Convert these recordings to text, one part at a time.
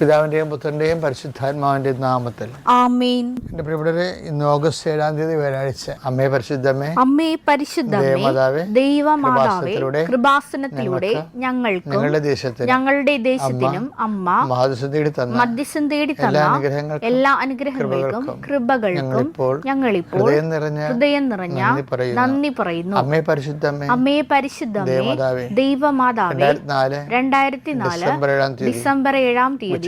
പിതാവിന്റെയും പുത്രന്റെയും പരിശുദ്ധാത്മാവിന്റെയും നാമത്തിൽ. ആമേൻ. എന്റെ പ്രിയപ്പെട്ടവരെ ഇന്ന് ഓഗസ്റ്റ് ഏഴാം തീയതി വ്യാഴാഴ്ച. അമ്മേ പരിശുദ്ധമേ അമ്മേ പരിശുദ്ധമേ ദേവമാതാവേ, കൃപാസനത്തിലൂടെ ഞങ്ങൾക്ക് ഞങ്ങളുടെ ദേശത്തിന് ഞങ്ങളുടെ ദേശത്തിനും അമ്മ മഹാദിസം തേടി തന്ന മധ്യസ്ഥം തേടി തന്ന അനുഗ്രഹങ്ങൾ എല്ലാ അനുഗ്രഹങ്ങൾക്കും കൃപകൾക്കും ഞങ്ങളിപ്പോൾ ഹൃദയം നിറഞ്ഞ ഹൃദയം നിറഞ്ഞ നന്ദി പറയുന്നു. അമ്മേ പരിശുദ്ധമേ അമ്മേ പരിശുദ്ധമേ ദൈവമാതാവേ രണ്ടായിരത്തി നാല് ഡിസംബർ ഏഴാം തീയതി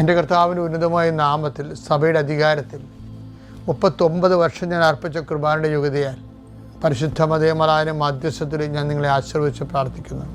എന്റെ കർത്താവിന്റെ ഉന്നതമായ നാമത്തിൽ സഭയുടെ അധികാരത്തിൽ മുപ്പത്തൊമ്പത് വർഷം ഞാൻ അർപ്പിച്ച കുർബാനയുടെ യോഗ്യതയാൽ പരിശുദ്ധ മതയമറാനും മധ്യസ്ഥത്തിൽ ഞാൻ നിങ്ങളെ ആശീർവദിച്ച് പ്രാർത്ഥിക്കുന്നു.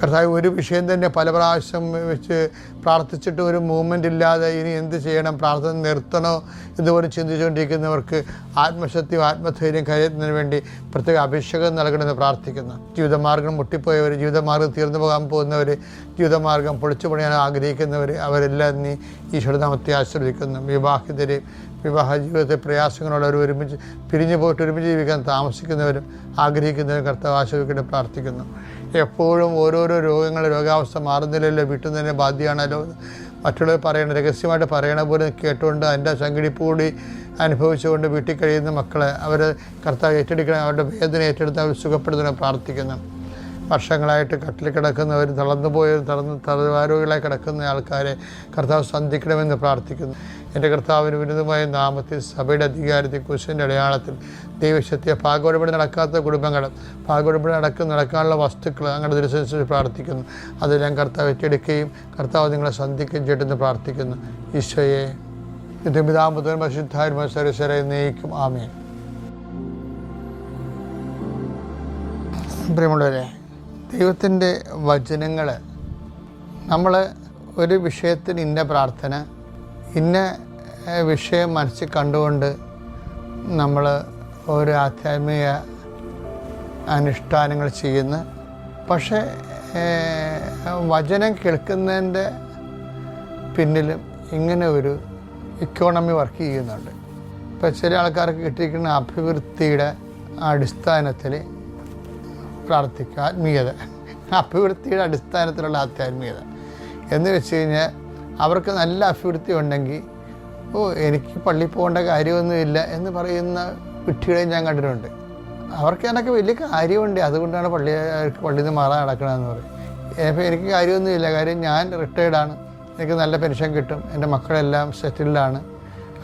കർത്താവ് ഒരു വിഷയം തന്നെ പല പ്രാവശ്യം വെച്ച് പ്രാർത്ഥിച്ചിട്ട് ഒരു മൂവ്മെന്റ് ഇല്ലാതെ ഇനി എന്ത് ചെയ്യണം? പ്രാർത്ഥന നിർത്തണോ? ഇതുപോലെ ചിന്തിച്ചുകൊണ്ടിരിക്കുന്നവർക്ക് ആത്മശക്തിയും ആത്മധൈര്യം കരുതുന്നതിന് വേണ്ടി പ്രത്യേക അഭിഷേകം നൽകണമെന്ന് പ്രാർത്ഥിക്കുന്നു. ജീവിതമാർഗം മുട്ടിപ്പോയവർ ജീവിതമാർഗം തീർന്നു പോകാൻ പോകുന്നവർ ജീവിതമാർഗം പൊളിച്ചു പണിയാൻ ആഗ്രഹിക്കുന്നവർ അവരെല്ലാം നീ ഈശ്വരനാമത്തെ ആശ്രയിക്കുന്നു വിവാഹിതരെ വിവാഹ ജീവിതത്തെ പ്രയാസങ്ങളുള്ളവർ ഒരുമിച്ച് പിരിഞ്ഞു പോയിട്ട് ഒരുമിച്ച് ജീവിക്കാൻ താമസിക്കുന്നവരും ആഗ്രഹിക്കുന്നവരും കർത്താവ് ആശ്രയിക്കേണ്ടി പ്രാർത്ഥിക്കുന്നു. എപ്പോഴും ഓരോരോ രോഗങ്ങൾ രോഗാവസ്ഥ മാറുന്നില്ലല്ലോ വീട്ടിൽ തന്നെ ബാധ്യമാണല്ലോ മറ്റുള്ളവർ പറയണ രഹസ്യമായിട്ട് പറയണ പോലെ കേട്ടുകൊണ്ട് അതിന്റെ സംഘടിപ്പ് കൂടി അനുഭവിച്ചുകൊണ്ട് വീട്ടിൽ കഴിയുന്ന മക്കളെ അവർ കർത്താവ് ഏറ്റെടുക്കണം അവരുടെ വേദന ഏറ്റെടുത്ത് അവർ സുഖപ്പെടുത്തണം പ്രാർത്ഥിക്കുന്നു. വർഷങ്ങളായിട്ട് കട്ടിൽ കിടക്കുന്നവർ തളർന്നു പോയവർ തളർന്ന് തളർവാരോഗികളായി കിടക്കുന്ന ആൾക്കാരെ കർത്താവ് സന്ധിക്കണമെന്ന് പ്രാർത്ഥിക്കുന്നു. എന്റെ കർത്താവിന് വിരുദ്ധമായ നാമത്തിൽ സഭയുടെ അധികാരത്തിൽ കുശിന്റെ അടയാളത്തിൽ ദൈവശക്തിയെ പാകോടുപടി നടക്കാത്ത കുടുംബങ്ങൾ പാകോടുപടി നടക്കുന്ന നടക്കാനുള്ള വസ്തുക്കൾ അങ്ങനെ ദുരിതനുസരിച്ച് പ്രാർത്ഥിക്കുന്നു. അതെല്ലാം കർത്താവ് ഏറ്റെടുക്കുകയും കർത്താവ് നിങ്ങളെ സന്ധിക്കുകയും ചെയ്തെന്ന് പ്രാർത്ഥിക്കുന്നു. ഈശോയെ നിന്റെ പിതാമുതൻ പരിശുദ്ധാത്മ സരസരെ നയിക്കും ആമേൻ. പ്രിയമുള്ളവരെ ദൈവത്തിന്റെ വചനങ്ങൾ നമ്മൾ ഒരു വിഷയത്തിന് ഇന്ന പ്രാർത്ഥന ഇന്ന വിഷയം മനസ്സിൽ കണ്ടുകൊണ്ട് നമ്മൾ ഓരോ ആധ്യാത്മിക അനുഷ്ഠാനങ്ങൾ ചെയ്യുന്നു. പക്ഷേ വചനം കേൾക്കുന്നതിന്റെ പിന്നിലും ഇങ്ങനെ ഒരു ഇക്കോണമി വർക്ക് ചെയ്യുന്നുണ്ട്. ഇപ്പോൾ ചില ആൾക്കാർക്ക് കിട്ടിയിരിക്കുന്ന അഭിവൃദ്ധിയുടെ അടിസ്ഥാനത്തിൽ പ്രാർത്ഥിക്കുക ആത്മീയത. അഭിവൃദ്ധിയുടെ അടിസ്ഥാനത്തിലുള്ള ആധ്യാത്മികത എന്ന് വെച്ച് കഴിഞ്ഞാൽ അവർക്ക് നല്ല അഭിവൃദ്ധി ഉണ്ടെങ്കിൽ ഓ എനിക്ക് പള്ളി പോകേണ്ട കാര്യമൊന്നുമില്ല എന്ന് പറയുന്ന കുട്ടികളെയും ഞാൻ കണ്ടിട്ടുണ്ട്. അവർക്ക് അതിനൊക്കെ വലിയ കാര്യമുണ്ട്. അതുകൊണ്ടാണ് പള്ളി പള്ളിയിൽ നിന്ന് മാറാൻ നടക്കണമെന്ന് പറയും അപ്പോൾ എനിക്ക് കാര്യമൊന്നുമില്ല കാര്യം ഞാൻ റിട്ടയർഡാണ് എനിക്ക് നല്ല പെൻഷൻ കിട്ടും. എന്റെ മക്കളെല്ലാം സെറ്റിൽഡാണ്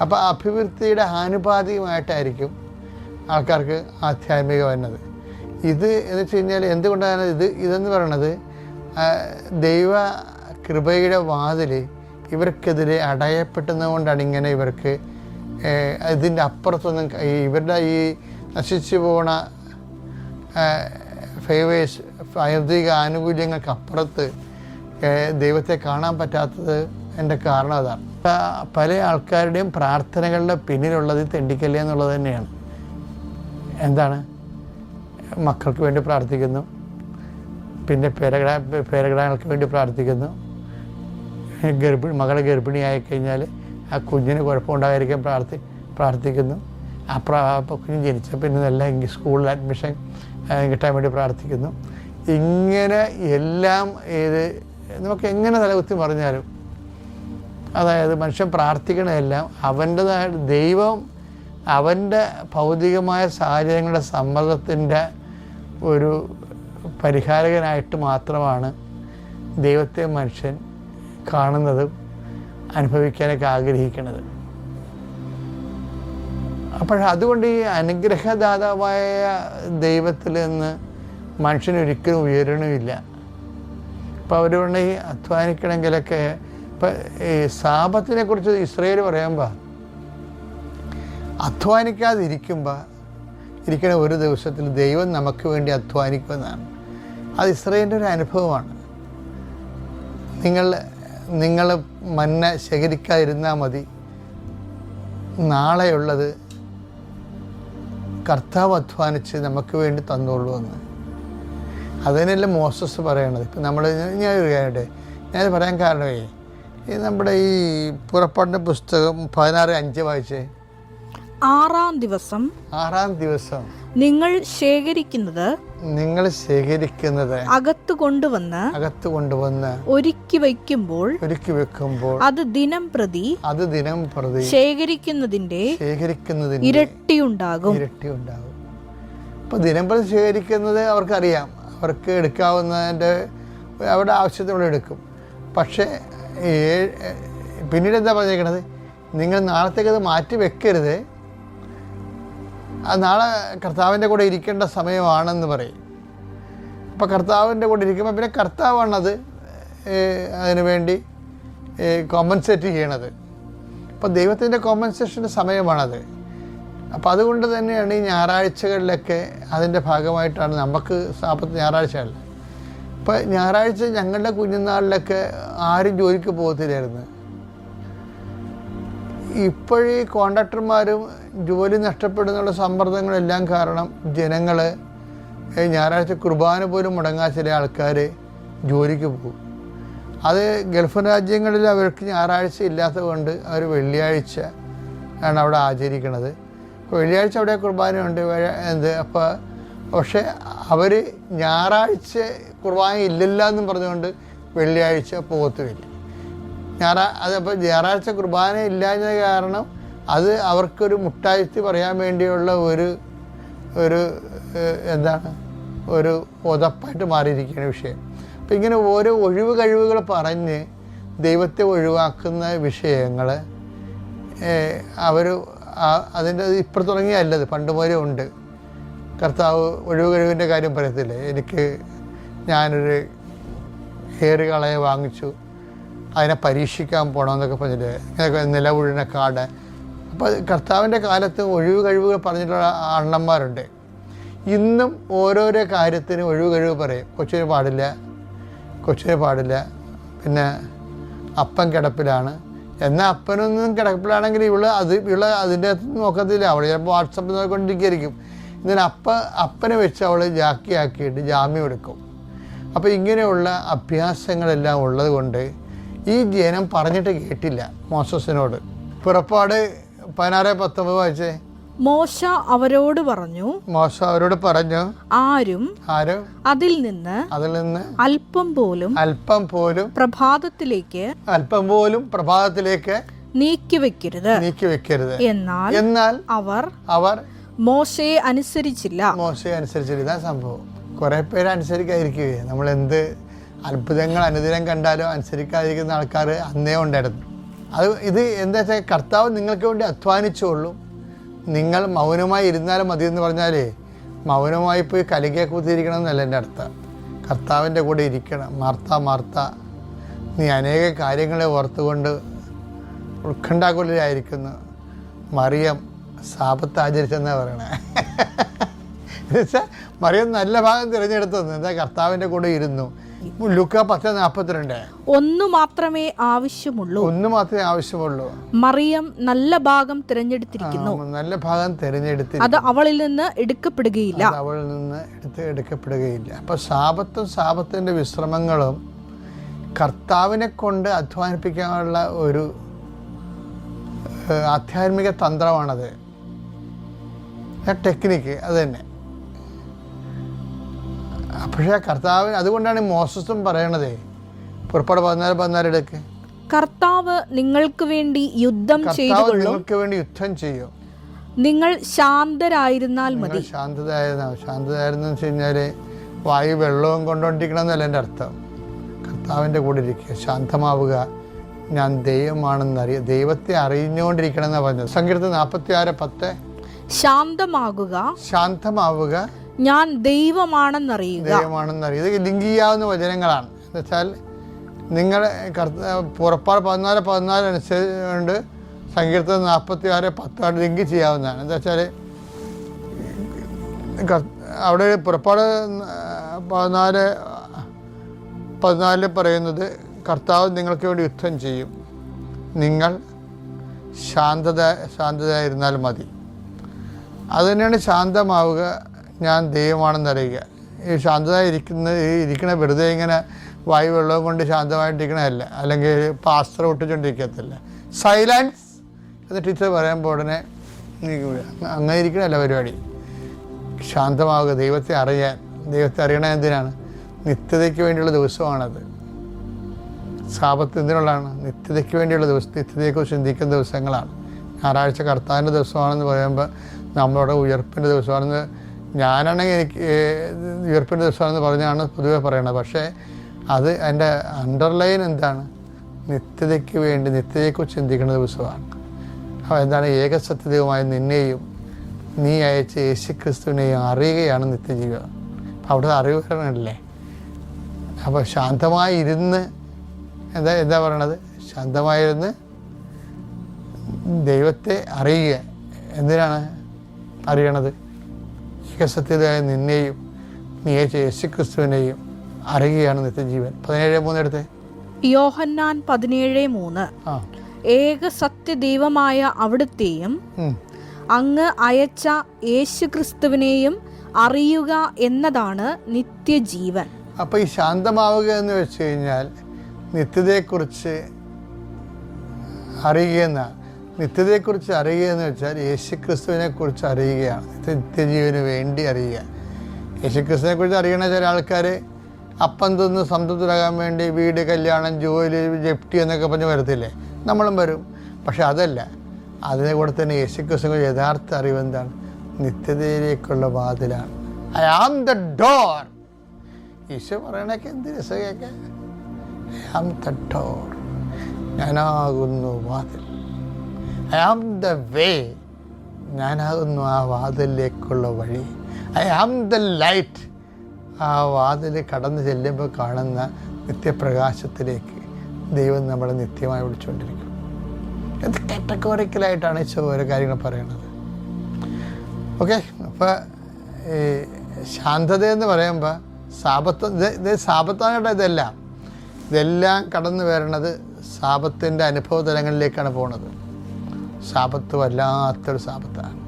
അപ്പോൾ അഭിവൃദ്ധിയുടെ ആനുപാതികമായിട്ടായിരിക്കും ആൾക്കാർക്ക് ആധ്യാത്മികം വരുന്നത്. ഇത് എന്ന് വെച്ച് കഴിഞ്ഞാൽ എന്തുകൊണ്ടാണ് ഇത് ഇതെന്ന് പറയണത്? ദൈവ കൃപയുടെ വാതിൽ ഇവർക്കെതിരെ അടയപ്പെട്ടുന്നതുകൊണ്ടാണ് ഇങ്ങനെ ഇവർക്ക് ഇതിന്റെ അപ്പുറത്തൊന്നും ഇവരുടെ ഈ നശിച്ചു പോണ ഫേവേഴ്സ് ഭൗതിക ആനുകൂല്യങ്ങൾക്ക് അപ്പുറത്ത് ദൈവത്തെ കാണാൻ പറ്റാത്തത് എന്റെ കാരണം അതാണ്. പല ആൾക്കാരുടെയും പ്രാർത്ഥനകളുടെ പിന്നിലുള്ളത് തെണ്ടിക്കല്ലേ എന്നുള്ളത് തന്നെയാണ്. എന്താണ്? മക്കൾക്ക് വേണ്ടി പ്രാർത്ഥിക്കുന്നു. പിന്നെ പേരകിടാ പേരകിടാങ്ങൾക്ക് വേണ്ടി പ്രാർത്ഥിക്കുന്നു. ഗർഭിണി മകളെ ഗർഭിണിയായി കഴിഞ്ഞാൽ ആ കുഞ്ഞിന് കുഴപ്പമുണ്ടാകാതിരിക്കാൻ പ്രാർത്ഥി പ്രാർത്ഥിക്കുന്നു. ആ പ്രാ കുഞ്ഞ് ജനിച്ച പിന്നെ നല്ല സ്കൂളിൽ അഡ്മിഷൻ കിട്ടാൻ വേണ്ടി പ്രാർത്ഥിക്കുന്നു. ഇങ്ങനെ എല്ലാം ഏത് നമുക്ക് എങ്ങനെ തലകുത്തി പറഞ്ഞാലും അതായത് മനുഷ്യൻ പ്രാർത്ഥിക്കണതെല്ലാം അവന്റെതായ ദൈവം അവന്റെ ഭൗതികമായ സാഹചര്യങ്ങളുടെ സമ്മർദ്ദത്തിന്റെ ഒരു പരിഹാരകനായിട്ട് മാത്രമാണ് ദൈവത്തെ മനുഷ്യൻ കാണുന്നതും അനുഭവിക്കാനൊക്കെ ആഗ്രഹിക്കുന്നത്. അപ്പോൾ അതുകൊണ്ട് ഈ അനുഗ്രഹദാതാവായ ദൈവത്തിൽ നിന്ന് മനുഷ്യനൊരിക്കലും ഉയരണമില്ല. ഇപ്പോൾ അവരുകൊണ്ട് ഈ അധ്വാനിക്കണമെങ്കിലൊക്കെ ഇപ്പം ഈ സാപത്തിനെ കുറിച്ച് ഇസ്രയേൽ പറയുമ്പോൾ അധ്വാനിക്കാതിരിക്കുമ്പോൾ ഇരിക്കണ ഒരു ദിവസത്തിൽ ദൈവം നമുക്ക് വേണ്ടി അധ്വാനിക്കുമെന്നാണ്. അത് ഇസ്രയേലിന്റെ ഒരു അനുഭവമാണ്. നിങ്ങൾ നിങ്ങൾ മന്ന ശേഖരിക്കാതിരുന്നാൽ മതി. നാളെയുള്ളത് കർത്താവ് അധ്വാനിച്ച് നമുക്ക് വേണ്ടി തന്നോളൂ എന്ന്. അതിനല്ലേ മോസസ് പറയണത്. ഇപ്പം നമ്മൾ ഞാൻ കാര്യമുണ്ട് ഞാൻ പറയാൻ കാരണമേ ഈ നമ്മുടെ ഈ പുറപ്പാടിന്റെ പുസ്തകം പതിനാറ് അഞ്ച് വായിച്ചേ? ആറാം ദിവസം ആറാം ദിവസം നിങ്ങൾ ശേഖരിക്കുന്നത് നിങ്ങൾ ശേഖരിക്കുന്നത് അകത്ത് കൊണ്ടുവന്ന് അകത്ത് കൊണ്ടുവന്ന് ഒരുക്കി വയ്ക്കുമ്പോൾ ഒരുക്കി വെക്കുമ്പോൾ അത് ദിനം പ്രതി അത് ദിനം പ്രതി ശേഖരിക്കുന്നതിന്റെ ശേഖരിക്കുന്നതിന് ഇരട്ടിയുണ്ടാകും. ഇരട്ടി ഉണ്ടാകും ദിനം പ്രതി ശേഖരിക്കുന്നത് അവർക്കറിയാം. അവർക്ക് എടുക്കാവുന്നതിന്റെ അവരുടെ ആവശ്യത്തിനോട് എടുക്കും. പക്ഷേ പിന്നീട് എന്താ പറഞ്ഞേക്കണത്? നിങ്ങൾ നാളത്തേക്ക് അത് മാറ്റി വെക്കരുത്. നാളെ കർത്താവിന്റെ കൂടെ ഇരിക്കേണ്ട സമയമാണെന്ന് പറയും. അപ്പോൾ കർത്താവിന്റെ കൂടെ ഇരിക്കുമ്പോൾ പിന്നെ കർത്താവാണത് അതിനു വേണ്ടി കോമ്പൻസേറ്റ് ചെയ്യണത്. അപ്പോൾ ദൈവത്തിന്റെ കോമ്പൻസേഷന്റെ സമയമാണത്. അപ്പോൾ അതുകൊണ്ട് തന്നെയാണ് ഈ ഞായറാഴ്ചകളിലൊക്കെ അതിന്റെ ഭാഗമായിട്ടാണ് നമുക്ക് സാപ്പത്ത് ഞായറാഴ്ചകളിൽ ഇപ്പോൾ ഞായറാഴ്ച ഞങ്ങളുടെ കുഞ്ഞുനാളിലൊക്കെ ആരും ജോലിക്ക് പോകത്തില്ലായിരുന്നു. ഇപ്പോഴീ കോൺട്രാക്ടർമാരും ജോലി നഷ്ടപ്പെടുന്നുള്ള സമ്മർദ്ദങ്ങളെല്ലാം കാരണം ജനങ്ങൾ ഞായറാഴ്ച കുർബാന പോലും മുടങ്ങാൻ ചില ആൾക്കാർ ജോലിക്ക് പോകും. അത് ഗൾഫ് രാജ്യങ്ങളിൽ അവർക്ക് ഞായറാഴ്ച ഇല്ലാത്തത് കൊണ്ട് അവർ വെള്ളിയാഴ്ച ആണ് അവിടെ ആചരിക്കുന്നത്. വെള്ളിയാഴ്ച അവിടെ കുർബാനയുണ്ട് എന്ത് അപ്പോൾ പക്ഷേ അവർ ഞായറാഴ്ച കുർബാന ഇല്ലല്ല എന്നും പറഞ്ഞുകൊണ്ട് വെള്ളിയാഴ്ച പോകത്തുമില്ല. ഞായറാ അതപ്പോൾ ഞായറാഴ്ച കുർബാന ഇല്ലാഞ്ഞ കാരണം അത് അവർക്കൊരു മുട്ടാഴ്ത്തി പറയാൻ വേണ്ടിയുള്ള ഒരു ഒരു എന്താണ് ഒരു ഉതപ്പായിട്ട് മാറിയിരിക്കുന്ന വിഷയം. അപ്പം ഇങ്ങനെ ഓരോ ഒഴിവ് കഴിവുകൾ പറഞ്ഞ് ദൈവത്തെ ഒഴിവാക്കുന്ന വിഷയങ്ങൾ അവർ അതിന്റെ ഇപ്പം തുടങ്ങിയല്ലത് പണ്ട് പോലെ ഉണ്ട്. കർത്താവ് ഒഴിവ് കഴിവിന്റെ കാര്യം പറയത്തില്ലേ? എനിക്ക് ഞാനൊരു ഹെയർ കളയെ വാങ്ങിച്ചു. അതിനെ പരീക്ഷിക്കാൻ പോകണമെന്നൊക്കെ പറഞ്ഞിട്ട് ഇങ്ങനെയൊക്കെ കാട്. അപ്പോൾ കർത്താവിന്റെ കാലത്ത് ഒഴിവ് കഴിവുകൾ പറഞ്ഞിട്ടുള്ള അണ്ണന്മാരുണ്ട് ഇന്നും ഓരോരോ കാര്യത്തിന് ഒഴിവ് കഴിവ് പറയും. കൊച്ചിന് പാടില്ല കൊച്ചിന് പാടില്ല. പിന്നെ അപ്പൻ കിടപ്പിലാണ്. എന്നാൽ അപ്പനൊന്നും കിടപ്പിലാണെങ്കിൽ ഇവൾ അത് ഇവൾ അതിന്റെ അകത്ത് നോക്കത്തില്ല. അവൾ ചിലപ്പോൾ വാട്സപ്പ് നോക്കിക്കൊണ്ടിരിക്കുകയായിരിക്കും ഇന്നലെ അപ്പ അപ്പനെ വെച്ച് അവൾ ജാക്കിയാക്കിയിട്ട് ജാമ്യം എടുക്കും. അപ്പോൾ ഇങ്ങനെയുള്ള അഭ്യാസങ്ങളെല്ലാം ഉള്ളത് കൊണ്ട് ഈ ജനം പറഞ്ഞിട്ട് കേട്ടില്ല മോസസിനോട് പുറപ്പാട് പതിനാറ് പത്തൊമ്പത് വായിച്ചേ? മോശ അവരോട് പറഞ്ഞു മോശ അവരോട് പറഞ്ഞു ആരും ആരും അതിൽ നിന്ന് അതിൽ നിന്ന് അല്പം പോലും അല്പം പോലും പ്രഭാതത്തിലേക്ക് അല്പം പോലും പ്രഭാതത്തിലേക്ക് നീക്കി വെക്കരുത്. നീക്കി വെക്കരുത്. എന്നാൽ എന്നാൽ അവർ അവർ മോശയെ അനുസരിച്ചില്ല. മോശയെ അനുസരിച്ചില്ല. ഇതാ സംഭവം. കുറെ പേര് അനുസരിക്കാതിരിക്കുകയെ. നമ്മൾ എന്ത് അത്ഭുതങ്ങൾ അനുദിനം കണ്ടാലും അനുസരിക്കാതിരിക്കുന്ന ആൾക്കാർ അന്നേ ഉണ്ടായിരുന്നു. അത് ഇത് എന്താ വെച്ചാൽ കർത്താവ് നിങ്ങൾക്ക് വേണ്ടി അധ്വാനിച്ചോളും നിങ്ങൾ മൗനമായി ഇരുന്നാലും മതി എന്ന് പറഞ്ഞാലേ മൗനമായി പോയി കലികെ കൂത്തിരിക്കണം എന്നല്ല എന്റെ അർത്ഥം. കർത്താവിന്റെ കൂടെ ഇരിക്കണം. മാർത്ത മാർത്ത നീ അനേക കാര്യങ്ങളെ ഓർത്തുകൊണ്ട് ഉത്കണ്ഠാകുലരായിരിക്കുന്നു. മറിയം സാപത്ത് ആചരിച്ചെന്നാണ് പറയണേ. എന്നുവെച്ചാൽ മറിയം നല്ല ഭാഗം തിരഞ്ഞെടുത്തു. എന്താ കർത്താവിന്റെ കൂടെ ഇരുന്നു. ഒന്നു മാത്രമേ ആവശ്യമുള്ളൂ. ഒന്ന് മാത്രമേ ആവശ്യമുള്ളൂ. മറിയം നല്ല ഭാഗം തിരഞ്ഞെടുത്തിരിക്കുന്നു. നല്ല ഭാഗം തിരഞ്ഞെടുത്തി അത് അവളിൽ നിന്ന് എടുക്കപ്പെടുകയില്ല. അവളിൽ നിന്ന് എടുത്ത് എടുക്കപ്പെടുകയില്ല. അപ്പൊ സാപത്തും സാപത്തിന്റെ വിശ്രമങ്ങളും കർത്താവിനെ കൊണ്ട് അധ്വാനിപ്പിക്കാനുള്ള ഒരു ആധ്യാത്മിക തന്ത്രമാണത്. ടെക്നിക്ക് അത് തന്നെ. പക്ഷേ കർത്താവിന് അതുകൊണ്ടാണ് മോസസും പറയണതേ. പുറപ്പാട് പതിനാല് പതിനാല് എടുക്ക് കർത്താവ് നിങ്ങൾക്ക് വേണ്ടി യുദ്ധം നിങ്ങൾക്ക് വേണ്ടി യുദ്ധം ചെയ്യും. നിങ്ങൾ ശാന്തരായിരുന്നാൽ മതി. ശാന്തതായിരുന്ന ശാന്തതായിരുന്നു വെച്ച് കഴിഞ്ഞാൽ വായു വെള്ളവും കൊണ്ടുകൊണ്ടിരിക്കണം എന്നല്ല എന്റെ അർത്ഥം. കർത്താവിന്റെ കൂടെ ഇരിക്കുക ശാന്തമാവുക. ഞാൻ ദൈവമാണെന്ന് അറിയ ദൈവത്തെ അറിഞ്ഞുകൊണ്ടിരിക്കണം എന്നാണ് പറഞ്ഞത്. സങ്കീർത്തം നാൽപ്പത്തി ആറ് പത്ത്. ശാന്തമാകുക. ശാന്തമാവുക. ഞാൻ ദൈവമാണെന്നറിയുക. ദൈവമാണെന്നറിയുക. ഇത് ചെയ്യാവുന്ന വചനങ്ങളാണ്. എന്നുവെച്ചാൽ നിങ്ങൾ പുറപ്പാട് പതിനാല് പതിനാല് അനുസരിച്ചുകൊണ്ട് സങ്കീർത്തനം നാൽപ്പത്തി ആറ് പത്താണ്ട് ലിങ്ക് ചെയ്യാവുന്നതാണ്. എന്താ വെച്ചാൽ അവിടെ പുറപ്പാട് പതിനാല് പതിനാലിൽ പറയുന്നത് കർത്താവ് നിങ്ങൾക്ക് വേണ്ടി യുദ്ധം ചെയ്യും. നിങ്ങൾ ശാന്തത ശാന്തതയായിരുന്നാൽ മതി. അത് തന്നെയാണ് ശാന്തമാവുക ഞാൻ ദൈവമാണെന്ന് അറിയുക. ഈ ശാന്തത ഇരിക്കുന്ന ഈ ഇരിക്കണ വെറുതെ ഇങ്ങനെ വായു വെള്ളവും കൊണ്ട് ശാന്തമായിട്ടിരിക്കണമല്ല അല്ലെങ്കിൽ പാസ്ത്ര ഒട്ടിച്ചുകൊണ്ടിരിക്കത്തില്ല സൈലൻസ് എന്ന് ടീച്ചർ പറയാൻ പോടനെ. അങ്ങനെ ഇരിക്കണമല്ല പരിപാടി. ശാന്തമാവുക ദൈവത്തെ അറിയാൻ. ദൈവത്തെ അറിയണ എന്തിനാണ്? നിത്യതയ്ക്ക് വേണ്ടിയുള്ള ദിവസമാണത്. സാപത്ത് എന്തിനുള്ളതാണ് നിത്യതയ്ക്ക് വേണ്ടിയുള്ള ദിവസം നിത്യതയെക്കുറിച്ച് ചിന്തിക്കുന്ന ദിവസങ്ങളാണ്. ഞായറാഴ്ച കർത്താവിന്റെ ദിവസമാണെന്ന് പറയുമ്പോൾ നമ്മളുടെ ഉയർപ്പിന്റെ ദിവസമാണെന്ന് ഞാനാണെങ്കിൽ എനിക്ക് യൂറോപ്യൻ ദിവസമാണെന്ന് പറഞ്ഞാണ് പൊതുവേ പറയണത്. പക്ഷേ അത് എന്റെ അണ്ടർലൈൻ എന്താണ്? നിത്യതയ്ക്ക് വേണ്ടി നിത്യതയെക്കുറിച്ച് ചിന്തിക്കുന്ന ദിവസമാണ്. അപ്പോൾ എന്താണ്? ഏകസത്യതയുമായ നിന്നെയും നീ അയച്ച യേശു ക്രിസ്തുവിനെയും അറിയുകയാണ് നിത്യജീവിതം. അപ്പം അവിടെ അറിവുകളല്ലേ അപ്പോൾ ശാന്തമായി ഇരുന്ന് എന്താ എന്താ പറയണത്? ശാന്തമായിരുന്ന് ദൈവത്തെ അറിയുക. എന്തിനാണ് അറിയണത്? ഏകസത്യതയായ നിന്നെയും നീ അയച്ച യേശു ക്രിസ്തുവിനെയും അറിയുകയാണ് നിത്യജീവൻ. പതിനേഴ് മൂന്ന് മൂന്നെടുത്ത് യോഹന്നാൻ പതിനേഴ് മൂന്ന്. ഏക സത്യദൈവമായ അവിടുത്തെയും അങ്ങ് അയച്ച യേശുക്രിസ്തുവിനെയും അറിയുക എന്നതാണ് നിത്യജീവൻ. അപ്പോൾ ഈ ശാന്തമാവുക എന്ന് വെച്ച് കഴിഞ്ഞാൽ നിത്യതയെക്കുറിച്ച് അറിയുക എന്നാണ് നിത്യതയെക്കുറിച്ച് അറിയുക എന്ന് വെച്ചാൽ യേശുക്രിസ്തുവിനെ കുറിച്ച് അറിയുകയാണ്. നിത്യജീവന് വേണ്ടി അറിയുക. യേശുക്രിസ്തുവിനെ കുറിച്ച് അറിയണ ചില ആൾക്കാർ അപ്പം തിന്ന് സംതൃപ്തരാകാൻ വേണ്ടി വീട് കല്യാണം ജോലി ജപ്തി എന്നൊക്കെ പറഞ്ഞ് വരത്തില്ലേ? നമ്മളും വരും. പക്ഷെ അതല്ല. അതിനെ കൂടെ തന്നെ യേശുക്രിസ്തു യഥാർത്ഥ അറിവ് എന്താണ്? നിത്യതയിലേക്കുള്ള വാതിലാണ്. I am the door Isho പറയണൊക്കെ എന്ത് രസം കേൾക്കാൻ? ഐ ആം ദ ഡോർ ഞാനാകുന്നു വാതിൽ. ഐ ആം ദ വേ ഞാനാകുന്നു ആ വാതിലിലേക്കുള്ള വഴി. ഐ ആം ദ ലൈറ്റ് ആ വാതിൽ കടന്നു ചെല്ലുമ്പോൾ കാണുന്ന നിത്യപ്രകാശത്തിലേക്ക് ദൈവം നമ്മളെ നിത്യമായി വിളിച്ചുകൊണ്ടിരിക്കും ഇത് കാറ്റഗോറിക്കലായിട്ടാണ് ഈശോ ഓരോ കാര്യങ്ങൾ പറയുന്നത്? ഓക്കെ അപ്പോൾ ഈ ശാന്തത എന്ന് പറയുമ്പോൾ സാപത്ത് ഇത് സാപത്താനായിട്ട് ഇതെല്ലാം. ഇതെല്ലാം കടന്നു വരണത് സാപത്തിന്റെ അനുഭവ തലങ്ങളിലേക്കാണ് പോണത്. സാപത്ത് വല്ലാത്തൊരു സാപത്താണ്.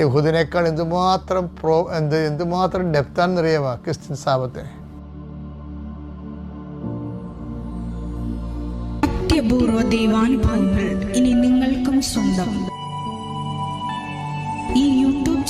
യഹൂദിനേക്കാൾ എന്തുമാത്രം പ്രോ എന്ത് എന്തുമാത്രം ഡെപ്താണെന്നറിയാമോ ക്രിസ്ത്യൻ സാപത്തെ അത്യപൂർവ ദൈവാനുഭവങ്ങൾ ഇനി നിങ്ങൾക്കും സ്വന്തം. ഈ യൂട്യൂബ്